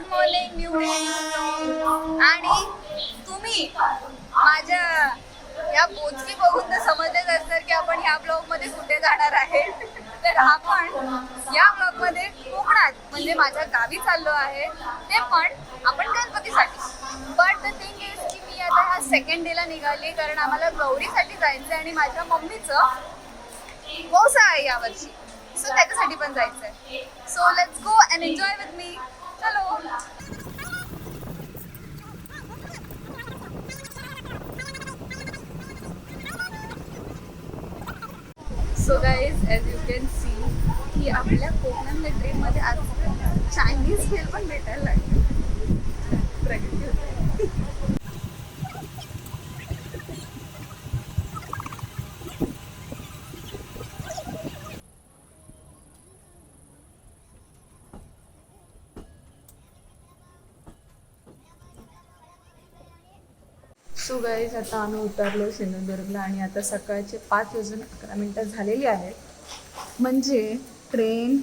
Good morning new आणि तुम्ही माझ्या या बोचकी बघून तर समजलेच असणार की आपण ह्या ब्लॉगमध्ये कुठे जाणार आहे. तर आपण या ब्लॉगमध्ये कोकणात म्हणजे माझ्या गावी चाललो आहे. ते पण आपण गणपतीसाठी. बट द थिंग इज की मी आता ह्या सेकंड डेला निघाली कारण आम्हाला गौरीसाठी जायचं आणि माझ्या मम्मीचं गोसा आहे यावर्षी. सो त्याच्यासाठी पण जायचंय. So let's go and enjoy with me so guys as you can see की आपल्या कोकणातल्या ट्रेनमध्ये आज चायनीज खेळ पण भेटायला लागले. प्रगती होते सो गाईज आता आम्ही उतरलो सिंधुदुर्गला आणि आता सकाळचे पाच वाजून अकरा मिनटं झालेली आहेत. म्हणजे ट्रेन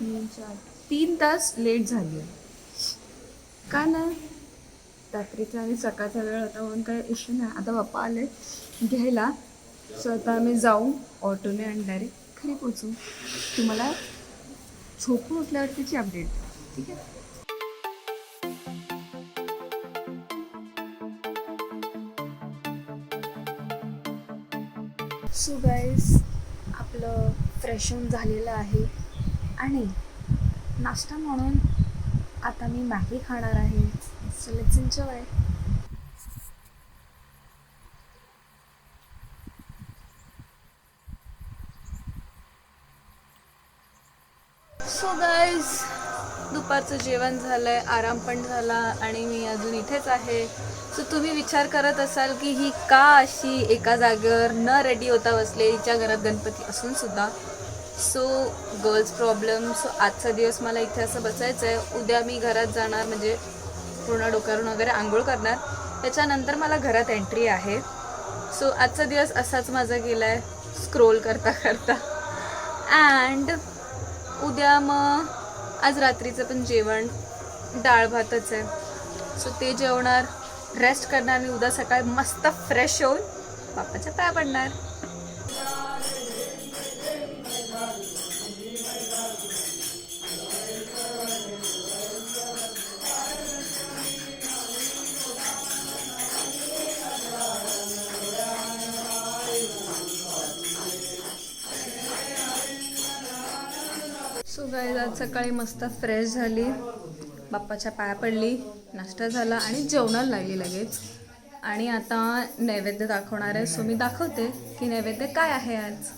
तीन चार तीन तास लेट झाली आहे. का नाही रात्रीचा आणि सकाळचा वेळ होता म्हणून काही इश्यू नाही. आता बाप्पा आले घ्यायला. सो आता आम्ही जाऊ ऑटोने आणि डायरेक्ट घरी पोचू तुम्हाला झोपून उठल्यावर त्याची अपडेट ठीक आहे? सो गाईज आपलं फ्रेशन झालेलं आहे. आणि नाश्ता म्हणून आता मी मॅगी खाणार आहे. So let's enjoy so guys दुपारचं जेवण झालं आहे आराम पण झाला आणि मी अजून इथेच आहे. सो तुम्ही विचार करत असाल की ही का अशी एका जागेवर न रेडी होता बसले हिच्या घरात गणपती असून सुद्धा? सो गर्ल्स प्रॉब्लेम सो आजचा दिवस मला इथे असं बसायचं आहे उद्या मी घरात जाणार म्हणजे पूर्ण डोक्यावरून वगैरे आंघोळ करणार. त्याच्यानंतर मला घरात एंट्री आहे. सो आजचा दिवस असाच माझा गेला आहे स्क्रोल करता करता अँड उद्या मग आज रात्रीचं पण जेवण डाळ भातच आहे. सो ते जेवणार रेस्ट करणार आणि उद्या सकाळी मस्त फ्रेश होऊन बापाच्या पाया पडणार. सो गाईज आज सकाळी मस्त फ्रेश झाली. बाप्पाच्या पाया पडली नाश्ता झाला आणि जेवणाला लागली लगेच. आणि आता नैवेद्य दाखवणार आहे. सो मी दाखवते की नैवेद्य काय आहे आज.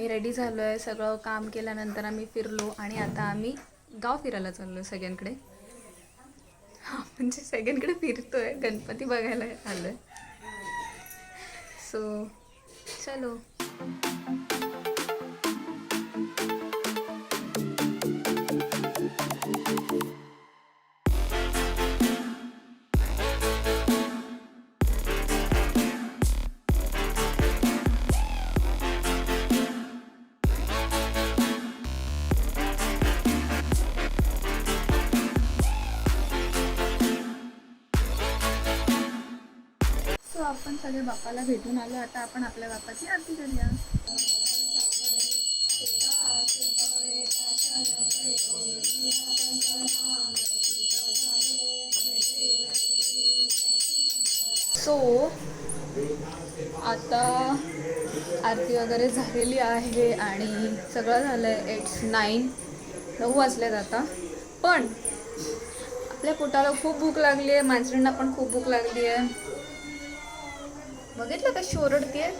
आम्ही रेडी झालो आहे सगळं काम केल्यानंतर आम्ही फिरलो आणि आता आम्ही गाव फिरायला चाललो सगळ्यांकडे. हां म्हणजे सगळ्यांकडे फिरतोय. गणपती बघायला आलो आहे सो चलो. आपण सगळे बाप्पाला भेटून आलो. आता आपण आपल्या बाप्पाची आरती करूया. सो आता आरती वगैरे झालेली आहे आणि सगळं झालं आहे एट्स नाईन नऊ वाजलेत आता. पण आपल्या पोटाला खूप भूक लागली आहे मांजरींना पण खूप भूक लागली आहे बघितलं का? शोरडतीये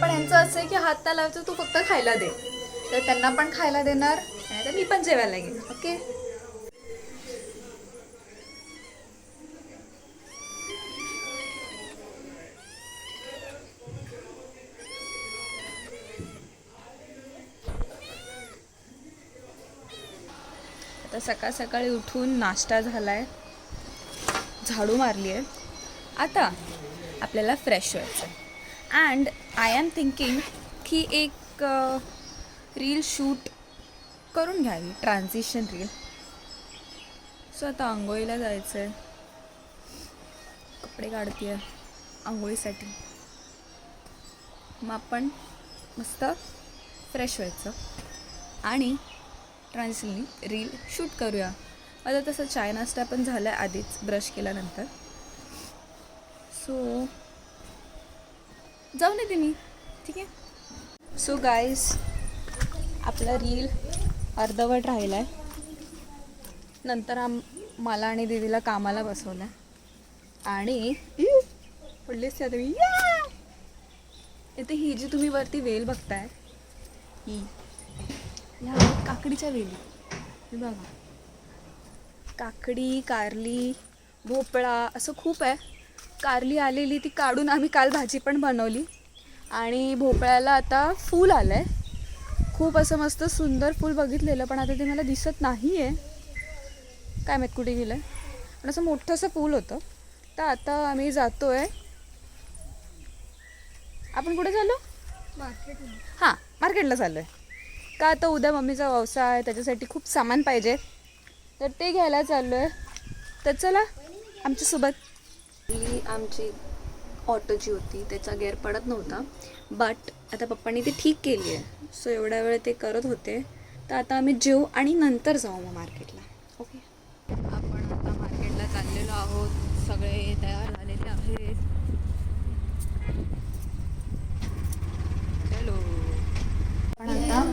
पण यांचं असं आहे की हात लावतो तू फक्त खायला दे. तर त्यांना पण खायला देणार नाही तर मी पण जेवायला घेईन. ओके? आता सकाळ सकाळी उठून नाश्ता झालाय. झाडू मारली आहे आता आपल्याला फ्रेश व्हायचं अँड आय एम थिंकिंग की एक रील शूट करून घ्यावी ट्रान्झिशन रील सो आता आंघोळीला जायचं आहे कपडे काढते आहे आंघोळीसाठी मग आपण मस्त फ्रेश व्हायचं. आणि ट्रान्सली रील शूट करूया. आता तसं चाय नाश्ता पण झाला आहे आधीच ब्रश केल्यानंतर. सो जाऊन येते मी ठीक आहे? सो गाईज आपला रील अर्धवट राहिला आहे नंतर आम मला आणि दीदीला कामाला बसवलं आहे आणि इव, पडलीच त्या तुम्ही इथे ही जी तुम्ही वरती वेल बघताय ही ह्या काकडीच्या वेली. बघा. काकडी कारली भोपळा असं खूप आहे. कारली आलेली ती काढून आम्ही काल भाजी पण बनवली. आणि भोपळ्याला आता फूल आलं आहे खूप असं मस्त सुंदर फूल बघितलेलं पण आता ते मला दिसत नाही आहे काय माहीत कुठे गेलं आहे पण असं मोठंसं फूल होतं. तर आता आम्ही जातो आहे आपण कुठे चाललो? हां मार्केटला चाललो आहे का आता उद्या मम्मीचा व्यवसाय आहे त्याच्यासाठी खूप सामान पाहिजे. तर ते घ्यायला चाललो आहे तर चला आमच्यासोबत. ही आमची ऑटो जी होती त्याचा गेअर पडत नव्हता. बट आता पप्पांनी ते ठीक केली आहे. सो एवढ्या वेळ ते करत होते. तर आता आम्ही जेऊ आणि नंतर जाऊ मग मार्केटला. ओके आपण आता मार्केटला चाललेलो आहोत. सगळे तयार झालेले आहेत. हॅलो. आपण आता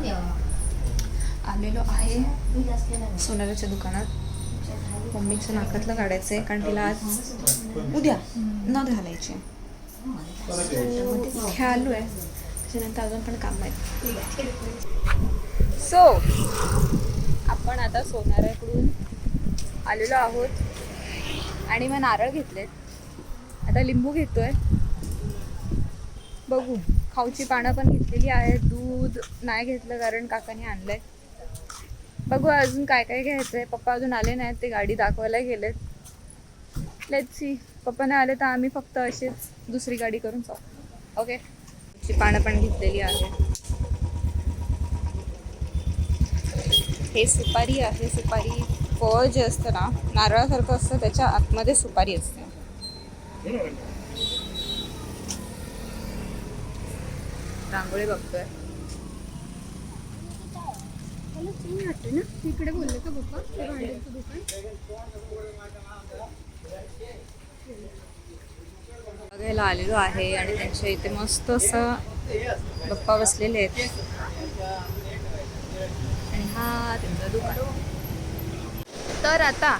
आलेलो आहे सोनाराच्या दुकानात. मम्मीच्या नाकातलं काढायचं आहे कारण तिला आज उद्या न घालायचे इथे आलो आहे. त्याच्यानंतर अजून पण काम आहेत. सो आपण आता सोनाऱ्याकडून आलेलो आहोत. आणि मग नारळ घेतलेत. आता लिंबू घेतोय. बघू. खाऊची पानं पण घेतलेली आहेत. दूध नाही घेतलं कारण काकाने आणलंय. बघू अजून काय काय घ्यायचं आहे पप्पा अजून आले नाहीत ते गाडी दाखवायला गेलेत. लेट सी पप्पा नाही आले तर आम्ही फक्त अशीच दुसरी गाडी करून जाऊ. ओके ची पानं पण घेतलेली आहे. हे सुपारी आहे. सुपारी फळ जे असतं ना नारळासारखं असतं त्याच्या आतमध्ये सुपारी असते. रांगोळी बघतोय. तिकडे बोलले का पप्पा ते भांड्याचं दुकान. बघायला आलेलो आहे आणि त्यांच्या इथे मस्त असं गप्पा बसलेले आहेत. आणि हा त्यांचं दुकान. तर आता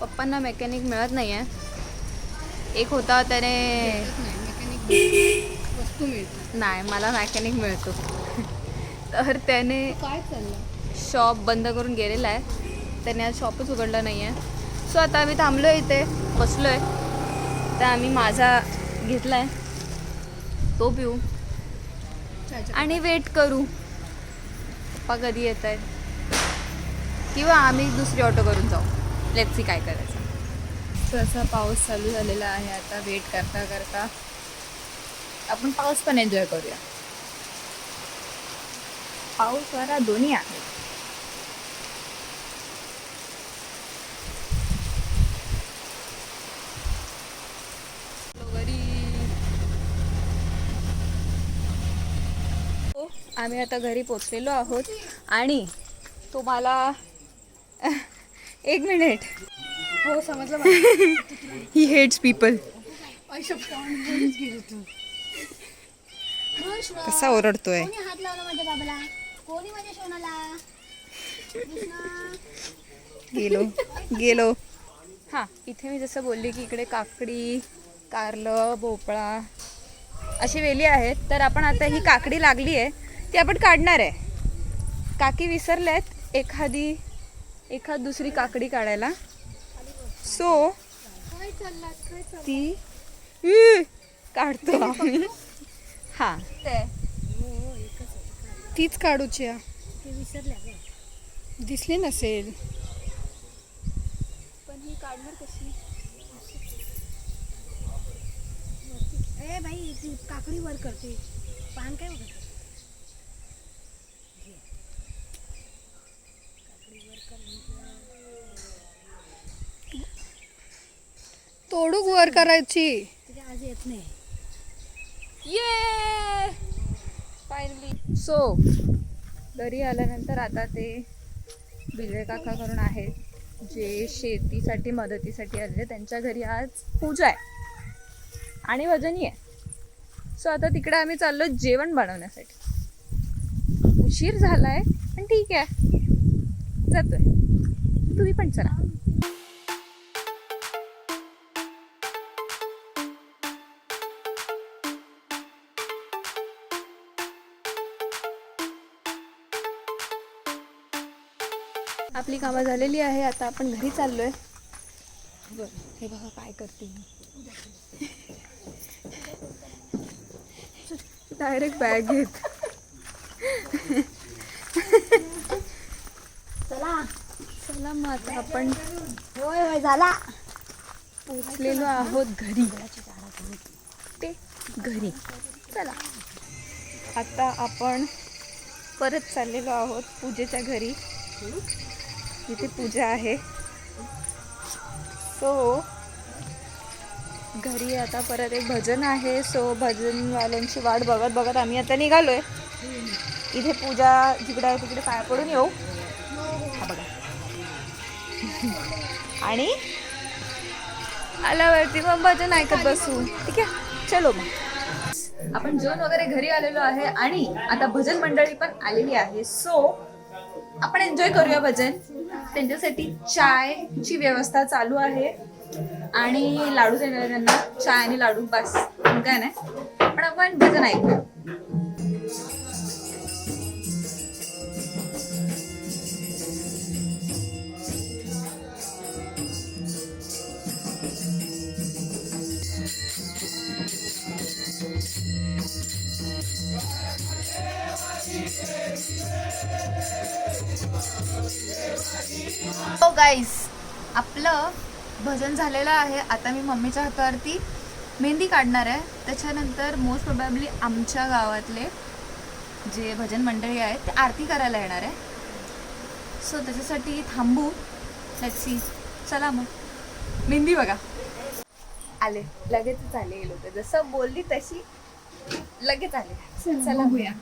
पप्पांना मेकॅनिक मिळत नाही आहे एक होता त्याने मेकॅनिक वस्तू मिळतात. नाही मला मेकॅनिक मिळतो. तर त्याने काय चाललं शॉप बंद करून गेलेला आहे. त्याने आज शॉपच उघडलं नाही आहे सो आता आम्ही थांबलो आहे इथे. बसलो आहे तर आम्ही माझा घेतला आहे तो पिऊ. आणि वेट करू. पप्पा कधी येत आहेत किंवा आम्ही दुसरी ऑटो करून जाऊ. लेट्सी काय करायचं. सो असा पाऊस चालू झालेला आहे आता. वेट करता करता. आपण पाऊस पण एन्जॉय करूया. पाऊस वारा दोन्ही आहे हो, आम्ही आता घरी पोचलेलो आहोत. आणि तुम्हाला एक मिनिट. हो समजलं. ही हेट्स पीपल कसा ओरडतोय? कोणी हात लावला माझ्या बाबाला? कोणी माझ्या सोनाला कृष्णा. गेलो गेलो. हां इथे मी जसं बोलली की इकडे काकडी कारलं भोपळा अशी वेली आहेत. तर आपण आता ही काकडी लागली आहे ती आपण काढणार आहे. काकी विसरल्यात एखादी एखाद दुसरी काकडी काढायला. सो काय चालला ती काढतो आम्ही. हां. ते तीच काढूची दिसली नसेल. पण ही काढणार कशी? ए भाई काकडी वर करते. पान काय बघत तोडूक वर करायची. आज येत नाही. ये फायनली सो घरी आल्यानंतर आता ते बिजय काका करून आहेत जे शेतीसाठी मदतीसाठी आलेले त्यांच्या घरी आज पूजा आहे. आणि वजनी आहे. सो आता तिकडे आम्ही चाललो जेवण बनवण्यासाठी. उशीर झालाय पण ठीक आहे. जातोय. तुम्ही पण चला. आपली कामं झालेली आहे आता आपण घरी चाललोय. बरं हे बघा काय करते मी. डायरेक्ट बॅग घेत. चला. चला मग आता आपण होय होय झाला. पोचलेलो आहोत घरी. ते घरी. चला. आता आपण परत चाललेलो आहोत पूजेच्या घरी. इथे पूजा आहे. सो घरी आता परत एक भजन आहे. सो भजनवाल्यांची वाट बघत बघत आम्ही आता निघालो आहे इथे पूजा जिकडे आहे तिकडे पाया पडून येऊ. हा बघा. आणि आल्यावरती मग भजन ऐकत बसू. ठीक आहे? चलो मग. आपण जेवण वगैरे घरी आलेलो आहे आणि आता भजन मंडळी पण आलेली आहे. सो आपण एन्जॉय करूया भजन. त्यांच्यासाठी चायची व्यवस्था चालू आहे. आणि लाडू देणार त्यांना चाय आणि लाडू बस. काय नाही पण आपण भजन ऐकूया. हो गाईस आपलं भजन झालेलं आहे. आता मी मम्मीच्या हातावरती मेहंदी काढणार आहे. त्याच्यानंतर मोस्ट प्रोबॅबली आमच्या गावातले जे भजन मंडळी आहेत ते आरती करायला येणार आहे. सो त्याच्यासाठी थांबू. त्याची सी चला मग. मेहंदी बघा. आले. लगेचच आले हे लोक. जसं बोलली तशी लगेच आले. चला बघूया.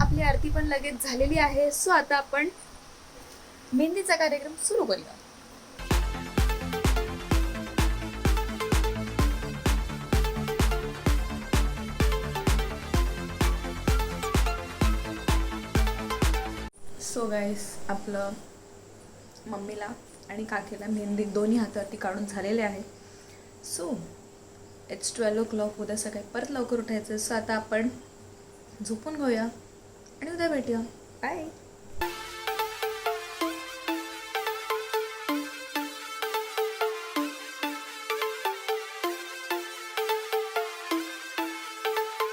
आपली आरती पण लगेच झालेली आहे. सो आता आपण मेहंदीचा कार्यक्रम सुरू करूया. सो गाईस आपलं मम्मीला आणि काकीला मेहंदी दोन्ही हातावरती काढून झालेले आहे. So it's twelve o'clock उद्या सकाळी परत लवकर उठायचं. सो आता आपण झोपून घेऊया आणि उद्या भेटूया. बाय